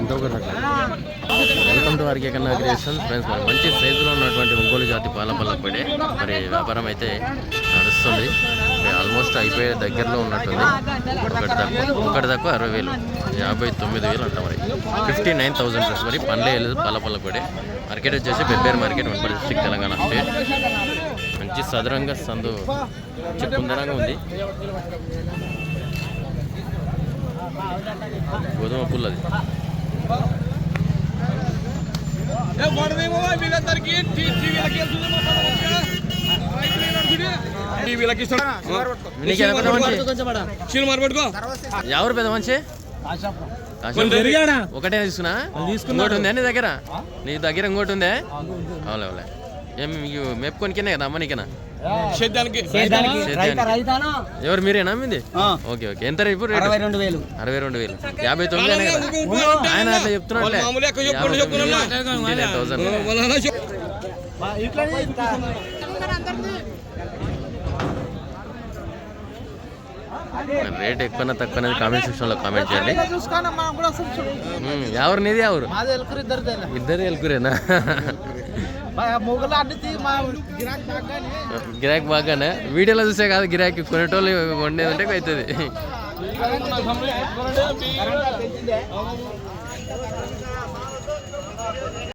ఎంత welcome to RK Kanna creation friends మరి మంచి సైజులో ఉన్నటువంటి ఒంగోలు జాతి పాల పల్లపడే మరి వ్యాపారం అయితే నడుస్తుంది. ఆల్మోస్ట్ అయిపోయే దగ్గరలో ఉన్నట్టుంది. ఒకటి తక్కువ ఒకటి తక్కువ అరవై వేలు యాభై తొమ్మిది వేలు అంట మరి. ఫిఫ్టీ నైన్ థౌసండ్ ప్లస్ మరి పండ్లే వెళ్ళదు పాల మార్కెట్ వచ్చేసి Pebbair market Wanaparthy district Telangana state మంచి సదరంగా సందు చెప్పుందరంగా ఉంది. గోధుమ పుల్లది. మనిషి? ఎవరు పెద్ద మంచి ఒకటే తీసుకున్నా? ఇంకోటి ఉందా నీ దగ్గర? నీ దగ్గర ఇంకోటి ఉందే? అవులే అవులే ఏం మీకు మేపుకొనికేనే కదా అమ్మనికేనా సేద్యానికి ఎవరు మీరేనా మీది ఓకే ఓకే. ఎంత రేపు రేటు? అరవై రెండు వేలు. అరవై రెండు వేలు. యాభై తొమ్మిది అనే కదా. ఆయన అట్లా చెప్పు. రేట్ ఎక్కువ తక్కువ అనేది కామెంట్ సెక్షన్లో కామెంట్ చేయండి. ఎవరు నీది ఎవరు? ఇద్దరు ఎలుకురేనా? గిరాక్ బాగానే వీడియోలో చూసే కాదు గిరాకీ కొనేటోళ్ళు వండేదంటే అవుతుంది